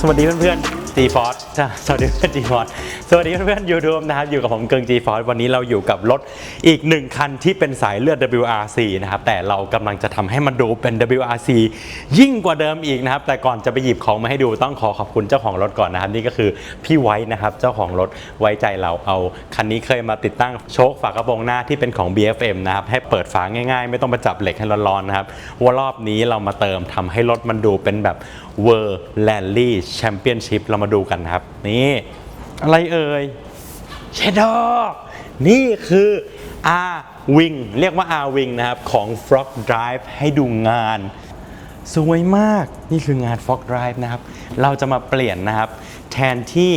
สวัสดีเพื่อนๆ G Force สวัสดีเพื่อน G Force สวัสดีเพื่อนๆ YouTube นะครับอยู่กับผมเกิง G Force วันนี้เราอยู่กับรถอีกหนึ่งคันที่เป็นสายเลือด WRC นะครับแต่เรากำลังจะทำให้มันดูเป็น WRC ยิ่งกว่าเดิมอีกนะครับแต่ก่อนจะไปหยิบของมาให้ดูต้องขอขอบคุณเจ้าของรถก่อนนะครับนี่ก็คือพี่ไว้นะครับเจ้าของรถไว้ใจเราเอาคันนี้เคยมาติดตั้งโชคฝากระโปรงหน้าที่เป็นของ BFM นะครับให้เปิดฝาง่ายๆ ไม่ต้องไปจับเหล็กให้ร้อนๆนะครับว่ารอบนี้เรามาเติมทำให้รถมันดูเป็นแบบ World Rally Championship เรามาดูกันครับ นี่ อะไรเอ่ยเชดอนี่คือ R Wing เรียกว่า R Wing นะครับ ของ Frog Drive ให้ดูงาน สวยมากนี่คืองาน Frog Drive นะครับ เราจะมาเปลี่ยนนะครับ แทนที่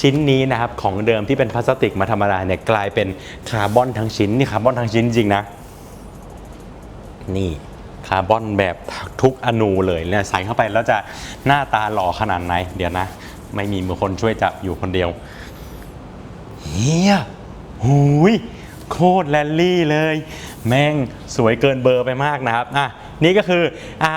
ชิ้นนี้นะครับ ของเดิมที่เป็นพลาสติกมาธรรมดาเนี่ยกลายเป็นคาร์บอนทั้งชิ้น นี่คาร์บอนทั้งชิ้นจริงนะ นี่คาร์บอนแบบทุกอนูเลยเนี่ยใส่เข้าไปแล้วจะหน้าตาหล่อขนาดไหน เดี๋ยวนะ ไม่มีมือคนช่วยจับอยู่คนเดียวเฮียหูยโคตรแรลลี่เลย แม่งสวยเกินเบอร์ไปมากนะครับอะนี่ก็คือ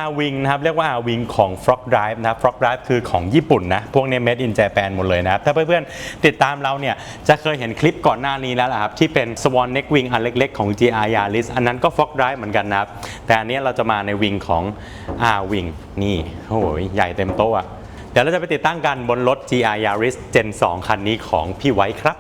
R Wing นะครับ เรียกว่า R Wing ของ Frog Drive นะครับ Frog Drive คือของญี่ปุ่นนะ พวกนี้ made in Japan หมดเลยนะครับ ถ้าเพื่อนๆ ติดตามเราเนี่ย จะเคยเห็นคลิปก่อนหน้านี้แล้วล่ะครับ ที่เป็น Swan Neck Wing อันเล็กๆ ของ GR Yaris อันนั้นก็ Frog Drive เหมือนกันนะครับ แต่อันนี้เราจะมาในวิงของ R Wing นี่โอ้โหใหญ่เต็มโต๊ะอะ เดี๋ยวเราจะไปติดตั้งกันบนรถ GR Yaris Gen 2 คันนี้ของพี่ไว้ครับ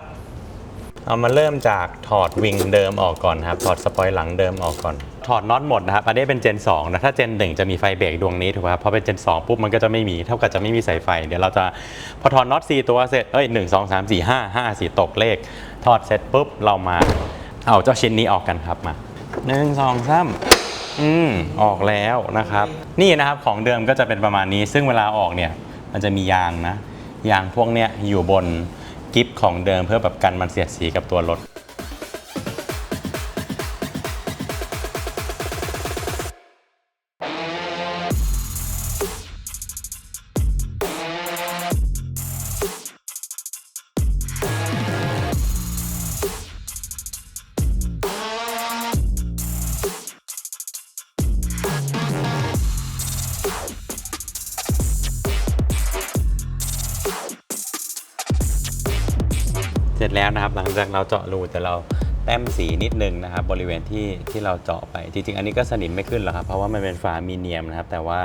เอามาเริ่มจากถอดวิงเดิมออกก่อนครับ ถอดสปอยล์หลังเดิมออกก่อน ถอดน็อตหมดนะครับ อันนี้เป็น Gen 2 นะ ถ้า Gen 1 จะมีไฟเบรกดวงนี้ถูกไหมครับพอเป็น Gen 2 ปุ๊บมันก็จะไม่มี เท่ากับจะไม่มีสายไฟ เดี๋ยวเราจะพอถอดน็อต4ตัวเสร็จ เอ้ย 1 2 3 4 5 5 4 ตกเลข ถอดเสร็จปุ๊บเรามาเอาเจ้าชิ้นนี้ออกกันครับมา1 2 3อืมออกแล้วนะครับ นี่นะครับของเดิมก็จะเป็นประมาณนี้ ซึ่งเวลาออกเนี่ย มันจะมียางนะ ยางพวกเนี้ยอยู่บนกิฟของเดิมเพื่อแบบกันมันเสียดสีกับตัวรถ สร็จแล้วนะครับหลังจากเราเจาะรูแต่เราแต้มสีนิดนึงนะครับบริเวณที่ที่เราเจาะไป จริงๆ อันนี้ก็สนิมไม่ขึ้นหรอกครับเพราะว่ามันเป็นฝามีเนียมนะครับ แต่ว่า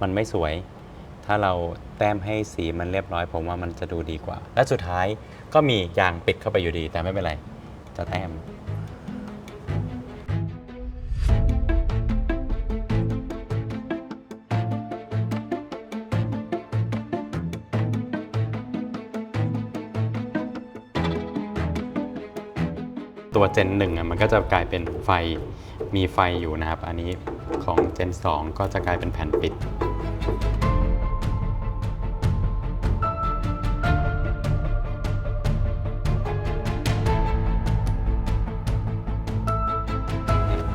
มันไม่สวย ถ้าเราแต้มให้สีมันเรียบร้อย ผมว่ามันจะดูดีกว่า และสุดท้ายก็มียางปิดเข้าไปอยู่ดี แต่ไม่เป็นไรจะแต้ม ตัว Gen 1อะมันก็จะกลายเป็นไฟมีไฟอยู่นะครับ อันนี้ของ Gen 2 ก็จะกลายเป็นแผ่นปิด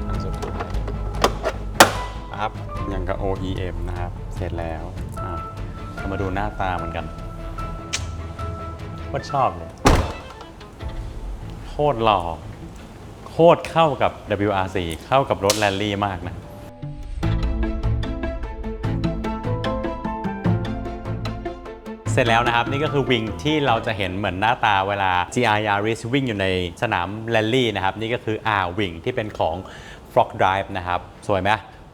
อันสุดท้ายปั๊บยังกับ OEM นะครับ เสร็จแล้วอะเรามาดูหน้าตาเหมือนกันโคตรชอบเลยโคตรหล่อ โคตรเข้ากับ WRC เข้ากับรถแรลลี่มากนะเสร็จแล้วนะครับ นี่ก็คือวิงที่เราจะเห็นเหมือนหน้าตาเวลา GR Yaris วิ่งอยู่ในสนามแรลลี่นะครับ นี่ก็คือ R Wing ที่เป็นของ Frog Drive นะครับ สวยไหม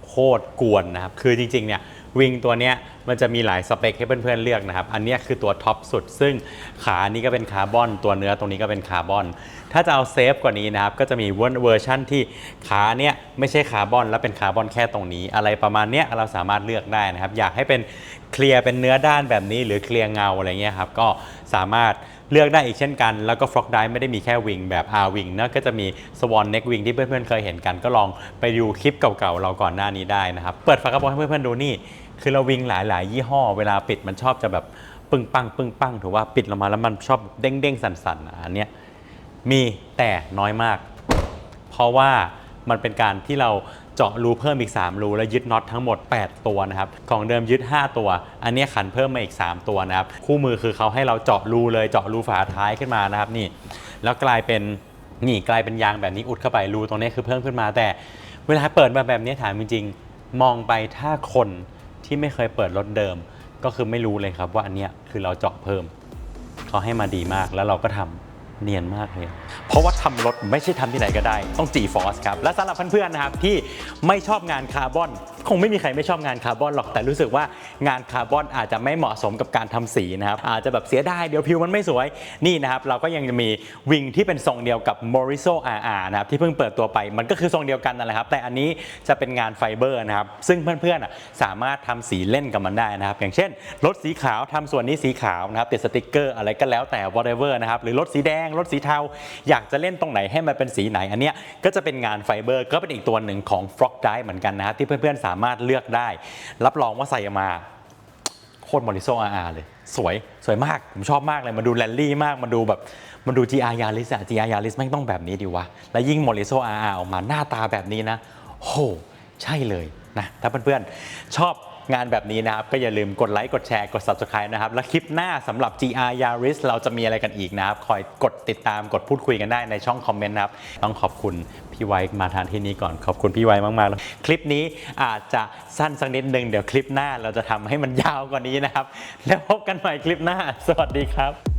โคตรกวนนะครับ คือจริง ๆ เนี่ย วิงตัวเนี้ยมันจะมีหลายสเปคให้เพื่อนๆเลือกนะครับ อันนี้คือตัวท็อปสุด ซึ่งขานี้ก็เป็นคาร์บอน ตัวเนื้อตรงนี้ก็เป็นคาร์บอน ถ้าจะเอาเซฟกว่านี้นะครับ ก็จะมีเวอร์ชันที่ขาเนี้ยไม่ใช่คาร์บอน แล้วเป็นคาร์บอนแค่ตรงนี้ อะไรประมาณเนี้ยเราสามารถเลือกได้นะครับ อยากให้เป็นเคลียร์เป็นเนื้อด้านแบบนี้หรือเคลียร์เงาอะไรเงี้ยครับ ก็สามารถเลือกได้อีกเช่นกัน แล้วก็ฟล็อกได้ไม่ได้มีแค่วิงแบบ R Wing นะก็จะมี Swan Neck Wing ที่เพื่อนๆเคยเห็นกัน ก็ลองไปดูคลิปเก่าๆเราก่อนหน้านี้ได้นะครับ เปิดฝากระโปรงให้เพื่อนๆดูนี่ คือเราวิ่งหลาย ๆ ยี่ห้อ เวลาปิดมันชอบจะแบบปึ้งปังปึ้งปังถือว่าปิดลงมาแล้วมันชอบเด้งๆสั่นๆอะอันเนี้ยมีแต่น้อยมาก เพราะว่ามันเป็นการที่เราเจาะรูเพิ่มอีก 3 รูแล้วยึดน็อตทั้งหมด 8 ตัวนะครับของเดิมยึด 5 ตัว อันนี้ขันเพิ่มมาอีก 3 ตัวนะครับ คู่มือคือเขาให้เราเจาะรูเลยเจาะรูฝาท้ายขึ้นมานะครับนี่ แล้วกลายเป็นนี่กลายเป็นยางแบบนี้อุดเข้าไปรูตรงนี้คือเพิ่มขึ้นมาแต่ เวลาเปิดมาแบบนี้ถามจริงๆมองไปถ้าคน ที่ไม่เคยเปิดรถเดิม ก็คือไม่รู้เลยครับว่าอันเนี้ยคือเราเจาะเพิ่มเขาให้มาดีมากแล้วเราก็ทำเนียนมากเลย เพราะว่าทำรถไม่ใช่ทำที่ไหนก็ได้ ต้อง G-Force ครับ และสำหรับเพื่อนๆนะครับที่ไม่ชอบงานคาร์บอน คงไม่มีใครไม่ชอบงานคาร์บอนหรอกแต่รู้สึกว่างานคาร์บอนอาจจะไม่เหมาะสมกับการทำสีนะครับอาจจะแบบเสียดายเดี๋ยวผิวมันไม่สวยนี่นะครับเราก็ยังจะมีวิงที่เป็นทรงเดียวกับ Moriso RR นะครับที่เพิ่งเปิดตัวไปมันก็คือทรงเดียวกันนั่นแหละครับแต่อันนี้จะเป็นงานไฟเบอร์นะครับซึ่งเพื่อนๆสามารถทำสีเล่นกับมันได้นะครับอย่างเช่นรถสีขาวทำส่วนนี้สีขาวนะครับติดสติกเกอร์อะไรก็แล้วแต่ whatever นะครับหรือรถสีแดงรถสีเทาอยากจะเล่นตรงไหนให้มันเป็นสีไหนอันเนี้ยก็จะเป็นงานไฟเบอร์ก็เป็นอีกตัวหนึ่งของ Frog d i e เหมือนกันนะครับที่เพื่อนๆสามารถเลือกได้ รับรองว่าใส่มาโคตรมอริโซอาร์เลย สวยสวยมาก ผมชอบมากเลย มาดูแรลลี่มาก มาดูแบบมาดู GR Yaris อะ GR Yaris แม่ต้องแบบนี้ดีวะ และยิ่งมอริโซอาร์ออกมาหน้าตาแบบนี้นะ โห ใช่เลยนะ ถ้าเพื่อนๆ ชอบ งานแบบนี้นะครับ ก็อย่าลืมกดไลค์กดแชร์กด Subscribe นะครับ และคลิปหน้าสำหรับ GR Yaris เราจะมีอะไรกันอีกนะครับ คอยกดติดตามกดพูดคุยกันได้ในช่องคอมเมนต์นะครับ ต้องขอบคุณพี่ไว้มาทานที่นี้ก่อนขอบคุณพี่ไว้มากๆเลยคลิปนี้อาจจะสั้นสักนิดนึงเดี๋ยวคลิปหน้าเราจะทำให้มันยาวกว่านี้นะครับ แล้วพบกันใหม่คลิปหน้า สวัสดีครับ